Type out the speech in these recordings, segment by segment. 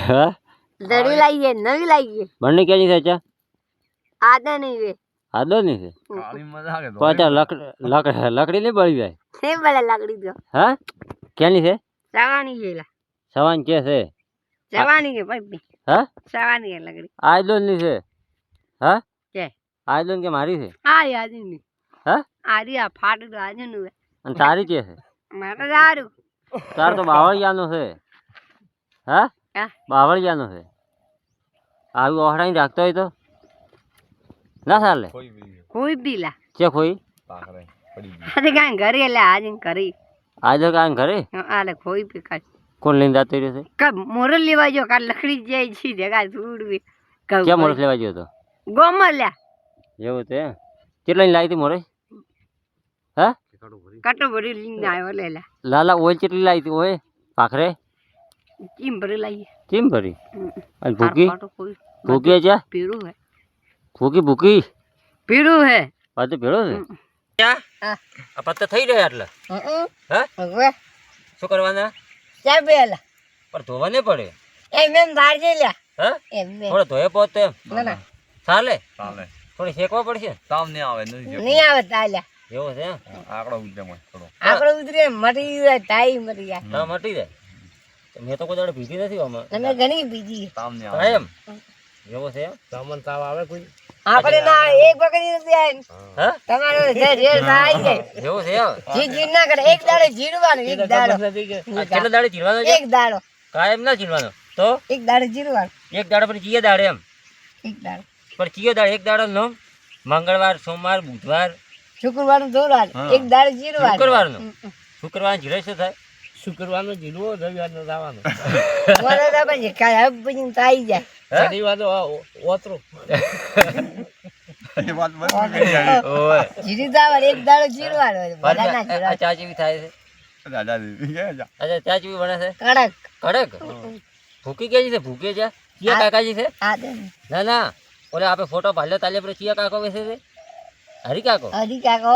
હા દડી લાવીએ નવી લાવીએ બંને ક્યાંની છે ચા આદા નહીં વે આદો ની છે કાળી મજા આવે પાછા લકડ લકડ લકડી નહીં બળી જાય તે બળે લાકડી દો હા ક્યાંની છે જવાની છે લા સવાન કે છે જવાની છે ભાઈ હા જવાની છે લાકડી આયલોનની છે હા કે આયલોન કે મારી છે આ યાદ નહીં હા આરી આ ફાટ તો આજે નું અને તારી કે છે? મારે સારું તાર તો બાવળિયાનો છે. હા? હા. બાવળિયાનો છે. આવી ઓહડાઈ રાખતો હોય તો? ના સાલે? કોઈ બી કોઈ બી લા. છે કોઈ પાખરે પડી ગઈ આજે કાંઈ ઘરે લે આજે કરી. આજે કાંઈ ઘરે? આલે કોઈ બી કાંઈ કોણ લઈને જતો રહ્યો છે? કા મોરલ લેવા જો કા લકડી જાય છે જગા ધૂળવી કે મોરલ લેવા ગયો તો ગોમર લ્યા. એવું તે કેટલા લાવી હતી મોરસ હા? કટો ભરી. લઈને આવ્યો લે લાલા કેટલી લાવી હતી ઓય? ભાખરે? ચીમ ભરી લાવીએ ચીમ ભરી? અને ભૂકી? ભૂકી છે? હે. ભૂકી ભૂકી? પીળું હે. પાછો ભેળો છે? આ પત્તા થઈ રહ્યા એટલે. હા? શું કરવાના? ચા બેલા. પણ ધોવા નહીં પડે. એ મેમ બહાર જઈ લ્યા. હા? એમ થોડો ધોયે પોત ના ના. ચાલે? ચાલે. થોડી શેકવા પડશે? તાવ નહીં આવે નહીં આવે તાલ્યા. એવું છે એમ? ઉતરે ઉદ્યમ થોડો. આકડો ઉતરે મટી જાય તાઈ મરી જાય. ના મટી જાય. મેં તો કોઈ દાડે ભીજી નથી આમાં. તમે ઘણી ભીજી તમને આવે. એમ? એવો છે તમને તાવ આવે કોઈ? આપણે ના એક બકરી નથી આવી હા? તમારો જે રેલ આવી જાય. એવો છે જી જી ના કરે. એક દાડે જીરવાનું એક દાડો. કેટલો દાડે જીરવાનો એક દાડો. કાયમ ના જીરવાનો. તો? એક દાડે જીરવાનું. એક દાડો પણ ચીએ દાડે એમ? એક દાડો. પણ ચીએ દાડે એક દાડો નો. મંગળવાર સોમવાર બુધવાર શુક્રવારનું ધોવાનું એક દાડો જીરવાનું. શુક્રવારનું? શુક્રવાર જીરે શું થાય શુક્રવારનો જીરવો રવિવારનો જવાનો મને તો પછી કાંઈ હવે પછી તો આવી જાય. શનિવારનો ઓતરો. એ વાત બરાબર કરી આવી. ઓય. જીરી દાવર એક દાડો જીરવાનો બધા ના જીરવા ચા બી થાય છે? દાદાજી કે જા. અચ્છા ચાચી બને છે? કડક. કડક? ભૂકી કેજી છે ભૂકે છે? ચિયા કાકાજી છે? ના ના. ઓલે આપણે ફોટો પાડ્યો તાલે પર ચિયા કાકો બેસે છે? હરી કાકો? હરી કાકો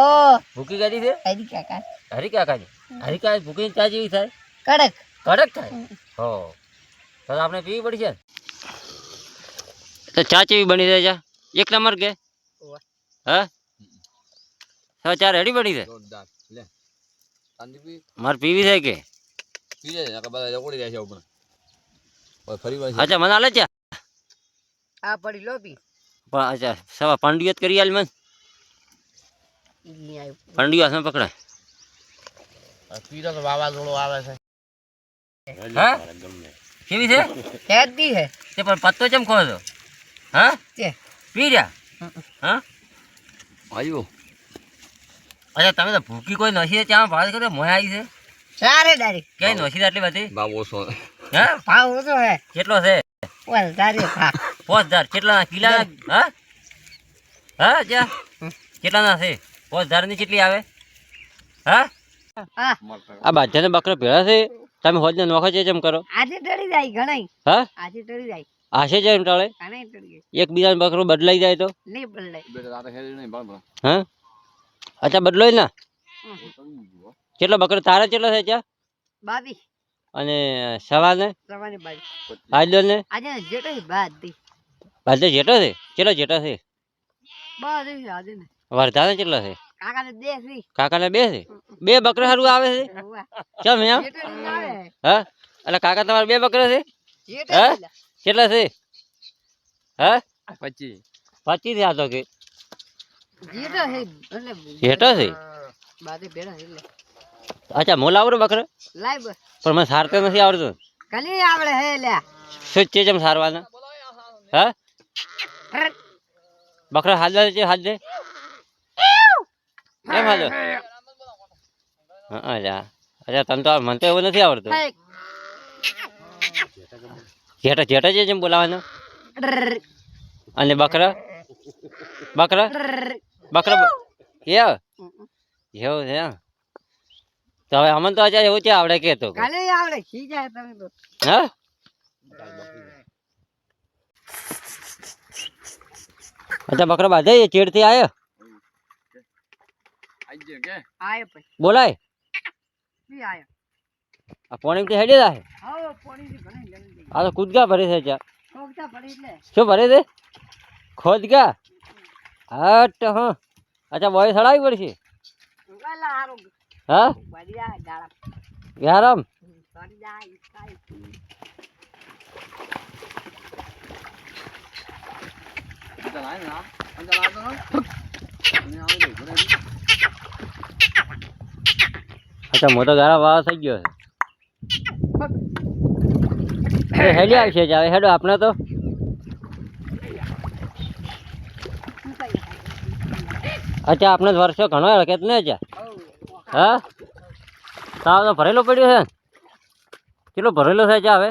ભૂકી કરી છે? હરી કાકા. હરી કાકાજી. હરી કાકા ભૂકી ચા જેવી થાય? કડક. કડક થાય? હો. તો આપણે પીવી પડશે? તો ચા ચેવી બની જાય ચા એક નંબર કે? હા? હા ચા રેડી બની છે? લે. મારે પીવી છે કે? પી અચ્છા મને હાલે ચા? આ પડી લોબી પણ અચ્છા સવા પાંડિયો કરી આલ મન. પાંડિયો હાથમાં પકડાય પીરો તો વાવાઝોડો આવે છે. હા? કેવી છે? હેતી છે. તે પણ પત્તો ચમ ખો છો? હા? તે. પીર્યા હા? આવ્યો અચ્છા તમે તો ભૂકી કોઈ નથી ત્યાં ભાવ કરે મોય આવી છે? સારે દારી કઈ નથી આટલી બધી? ભાવ ઓછો હા? ભાવ ઓછો હે કેટલો છે? ઓલ દારી ભાવ. પાંચ હજાર. કેટલા કિલા હા? હા જા. કેટલાના છે? હજારની કેટલી આવે? હા? આ બાજાને બકરો ભેળા છે. તમે હોજને નોખો છે જેમ કરો. આજે ટળી જાય ઘણાય. હા? આજે ટળી જાય. આશે જાય એમ ટળે? એક બીજા બકરો બદલાઈ જાય તો? નહીં બદલાય. હા? અચ્છા બદલોય ના? કેટલો બકરો? તારે કેટલો છે ચા બાવી અને સવાને સવાને બાવી આજલો ને આજે જેટો બાદ દી બાજે જેટલો છે? કેટલો જેટો છે? બાદ આજે ને. વર્ધાને કેટલો છે? કાકાને દેસી કાકાને બે છે? બે બકરા સારું આવે છે? કેમ એમ? હા? એટલે કાકા તમારે બે બકરા છે? હા? કેટલા છે? હા? પચીસ. પચીસ હા તો કે. જેટો હે એટલે જેટો છે? અચ્છા મોલ આવડે બકરો? પણ મને સારતો નથી આવડતું. કલી આવડે હે લ્યા. શું છે જેમ સારવાના? હા? બકરો હાલ છે હાલ દે. કેમ હાલ હા અચ્છા અચ્છા તને તો આ- મને તો એવું નથી આવડતું. હે. જેઠા જેઠા છે જેમ બોલાવાના ડર, અને બકરા? બકરા? ડર. બકરા બ- એ એવું છે એમ. તો હવે અમને તો અચ્છા એવું છે આવડે કે તો? કલી આવડે ખી જાય તમે તો. હા? અચ્છા બકરા બાંધે ચેડથી આવ્યો આઈ ગયો કે આયો પછી બોલાય. બી આયો. આ પોણી થી હેડી જાય? હો પોણીથી ભરાઈ જમી દઈ આ તો કૂદકા ભરે છે ચા શું ભરે છે? ખોદગા? હટ હ. અચ્છા બોય સડાવી પડશે? હા? ઈચ્છાય અંતર આય ના આવી ગયો ઘરે અચ્છા મોટો ગારા વાળો થઈ ગયો છે. હેડી આવશે જ આવે હેડો આપણે તો. અચ્છા, આપણે વર્ષો ઘણો હળકેત ને અચ્છા હા? તાવ તો ભરેલો પડ્યો છે? કેટલો ભરેલો છે હવે?